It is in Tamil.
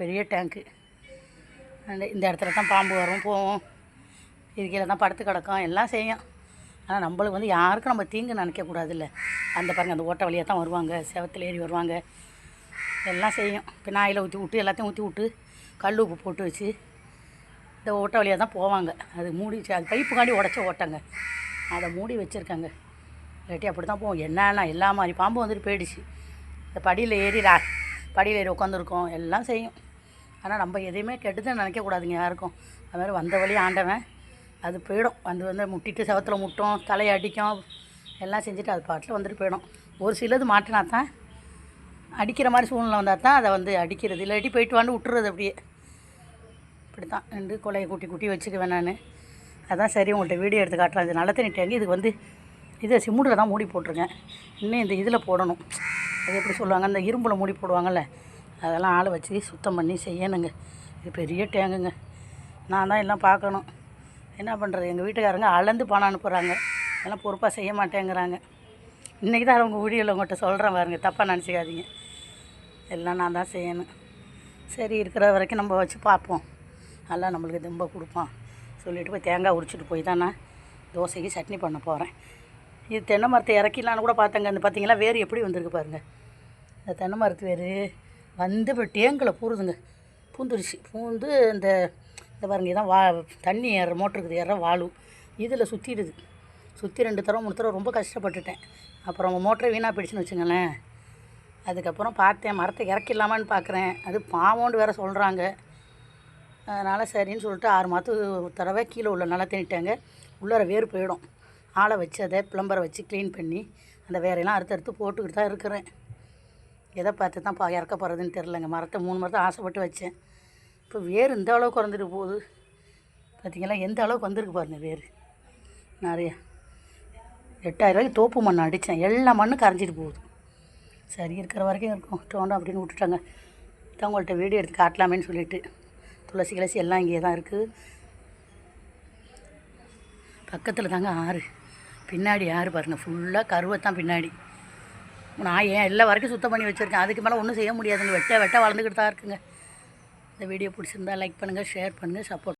பெரிய டேங்க்கு. அந்த இந்த இடத்துல தான் பாம்பு வரும் போவோம். இருக்கையில் தான் படுத்து கிடக்கும் எல்லாம் செய்யும். ஆனால் நம்மளுக்கு வந்து யாருக்கும் நம்ம தீங்கு நினைக்கக்கூடாதுல்ல அந்த பாருங்கள் அந்த ஓட்டை வழியாக தான் வருவாங்க செவத்தில் ஏறி வருவாங்க. எல்லாம் செய்யும். இப்போ நாயில் ஊற்றி விட்டு எல்லாத்தையும் ஊற்றி விட்டு கல் உப்பு போட்டு வச்சு இந்த ஓட்டை வழியாக தான் போவாங்க. அது மூடி வச்சு அது பைப்புக்காண்டி உடச்ச ஓட்டங்க. அதை மூடி வச்சுருக்காங்க. இல்லாட்டி அப்படி தான் போவோம். என்னென்னா எல்லா மாதிரி பாம்பு வந்துட்டு போயிடுச்சு. இந்த படியில் ஏறி ரா படியில் ஏறி உட்காந்துருக்கோம் எல்லாம் செய்யும். ஆனால் நம்ம எதையுமே கெட்டதுன்னு நினைக்கக்கூடாதுங்க யாருக்கும். அதுமாதிரி வந்த வழி ஆண்டவன். அது போயிடும். வந்து வந்து முட்டிட்டு செவத்தில் முட்டும் தலையை அடிக்கும். எல்லாம் செஞ்சுட்டு அது பாட்டில் வந்துட்டு போயிடும். ஒரு சிலது மாட்டினா தான் அடிக்கிற மாதிரி சூழ்நிலை வந்தால் தான் அதை வந்து அடிக்கிறது. இல்லாட்டி போயிட்டு வந்து விட்டுறது அப்படியே. இப்படி தான் ரெண்டு கொலையை கூட்டி கூட்டி வச்சுக்குவேன் நான். அதான் சரி உங்கள்கிட்ட வீடியோ எடுத்து காட்டுறேன். இது நல்ல தண்ணி டேங்கு. இதுக்கு வந்து இதை சிமுடில் தான் மூடி போட்டிருக்கேன். இன்னும் இந்த இதில் போடணும். அது எப்படி சொல்லுவாங்க? அந்த இரும்பில் மூடி போடுவாங்கல்ல. அதெல்லாம் ஆள் வச்சு சுத்தம் பண்ணி செய்யணுங்க. இது பெரிய டேங்குங்க. நான் தான் எல்லாம் பார்க்கணும். என்ன பண்ணுறது எங்கள் வீட்டுக்காரங்க அளந்து பணம் அனுப்புகிறாங்க எல்லாம் பொறுப்பாக செய்ய மாட்டேங்கிறாங்க. இன்றைக்கி தான் அவங்க ஊழியில் உங்கள்கிட்ட சொல்கிறேன் பாருங்க. தப்பாக நினச்சிக்காதீங்க. எல்லாம் நான் தான் செய்யணும். சரி இருக்கிற வரைக்கும் நம்ம வச்சு பார்ப்போம். நல்லா நம்மளுக்கு திரும்ப கொடுப்பான். சொல்லிட்டு போய் தேங்காய் உரிச்சிட்டு போய் தான் நான் தோசைக்கு சட்னி பண்ண போகிறேன் இது தென்னை மரத்தை இறக்கிலான்னு கூட பார்த்தேங்க. அந்த பார்த்தீங்களா? வேறு எப்படி வந்திருக்கு பாருங்கள் இந்த தென்னை மரத்து வேறு வந்து இப்போ டேங்கில் பூருதுங்க. பூந்துருச்சு. பூந்து இந்த இந்த பாருங்க இதான் வா தண்ணி ஏற மோட்டருக்கு ஏற வாளு இதில் சுற்றிடுது சுற்றி ரெண்டு தடவை மூணு தடவை ரொம்ப கஷ்டப்பட்டுட்டேன். அப்புறம் மோட்டரை வீணாக போயிடுச்சுன்னு வச்சுங்களேன் அதுக்கப்புறம் பார்த்தேன் மரத்தை இறக்கிடலாமான்னு பார்க்குறேன். அது பாவம்னு வேறு சொல்கிறாங்க அதனால் சரின்னு சொல்லிட்டு ஆறு மாதத்துக்கு தடவை கீழே உள்ள நல்லா தேனிட்டாங்க உள்ளார வேர் போயிடும். ஆளை வச்சு அதை பிளம்பரை வச்சு க்ளீன் பண்ணி அந்த வேரையெல்லாம் அறுத்து அறுத்து போட்டுக்கிட்டு தான் இருக்கிறேன். எதை பார்த்து தான் பா இறக்க போகிறதுன்னு தெரிலங்க மரத்தை மூணு மரத்தை ஆசைப்பட்டு வச்சேன். இப்போ வேர் இந்த அளவுக்கு குறைஞ்சிட்டு போகுது. பார்த்திங்களா? எந்த அளவுக்கு வந்திருக்கு பாருங்க வேர். நிறையா. எட்டாயிரரூவாய்க்கு தோப்பு மண் அடித்தேன். எல்லா மண்ணும் கரைஞ்சிட்டு போகுது. சரி இருக்கிற வரைக்கும் இருக்கும். தோண்டும் அப்படின்னு விட்டுட்டாங்க. தான் உங்கள்கிட்ட வீடியோ எடுத்து காட்டலாமேன்னு சொல்லிட்டு. துளசி கிளசி எல்லாம் இங்கே தான் இருக்குது பக்கத்தில் தாங்க ஆறு. பின்னாடி ஆறு பாருங்கள் ஃபுல்லாக கருவை தான் பின்னாடி. நான் ஏன் எல்லா வரைக்கும் சுத்தம் பண்ணி வச்சுருக்கேன். அதுக்கு மேலே ஒன்றும் செய்ய முடியாதுங்க வெட்ட வெட்ட வளர்ந்துக்கிட்டு தான் இருக்குங்க. இந்த வீடியோ பிடிச்சிருந்தா லைக் பண்ணுங்கள் ஷேர் பண்ணுங்கள் சப்போர்ட்